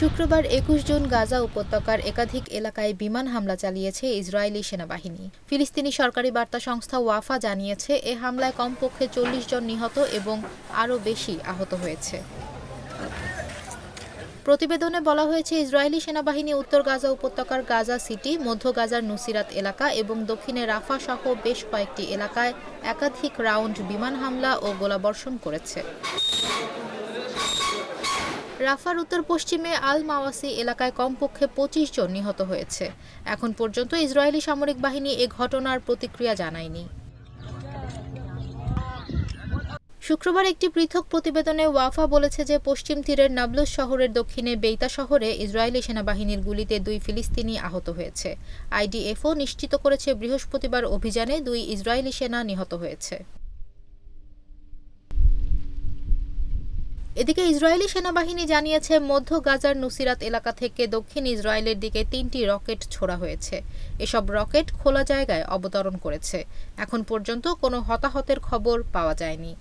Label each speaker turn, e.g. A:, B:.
A: শুক্রবার একুশ জন গাজা উপত্যকার একাধিক এলাকায় বিমান হামলা চালিয়েছে ইসরায়েলি সেনাবাহিনী। ফিলিস্তিনি সরকারি বার্তা সংস্থা ওয়াফা জানিয়েছে, এ হামলায় কমপক্ষে চল্লিশ জন নিহত এবং আরও বেশি আহত হয়েছে। প্রতিবেদনে বলা হয়েছে, ইসরায়েলি সেনাবাহিনী উত্তর গাজা উপত্যকার গাজা সিটি, মধ্য গাজার নুসিরাত এলাকা এবং দক্ষিণে রাফা সহ বেশ কয়েকটি এলাকায় একাধিক রাউন্ড বিমান হামলা ও গোলাবর্ষণ করেছে। রাফার উত্তর পশ্চিমে আল মাওয়াসি এলাকায় কমপক্ষে পঁচিশ জন নিহত হয়েছে। এখন পর্যন্ত ইসরায়েলি সামরিক বাহিনী এ ঘটনার প্রতিক্রিয়া জানায়নি। শুক্রবার একটি পৃথক প্রতিবেদনে ওয়াফা বলেছে যে পশ্চিম তীরের নাবলুস শহরের দক্ষিণে বেইতা শহরে ইসরায়েলি সেনাবাহিনীর গুলিতে দুই ফিলিস্তিনি আহত হয়েছে। আইডিএফও নিশ্চিত করেছে বৃহস্পতিবার অভিযানে দুই ইসরায়েলি সেনা নিহত হয়েছে। এদিকে ইসরায়েলি সেনাবাহিনী জানিয়েছে, মধ্য গাজার নুসিরাত এলাকা থেকে দক্ষিণ ইসরায়েলের দিকে তিনটি রকেট ছোড়া হয়েছে। এসব রকেট খোলা জায়গায় অবতরণ করেছে। এখন পর্যন্ত কোনো হতাহতের খবর পাওয়া যায়নি।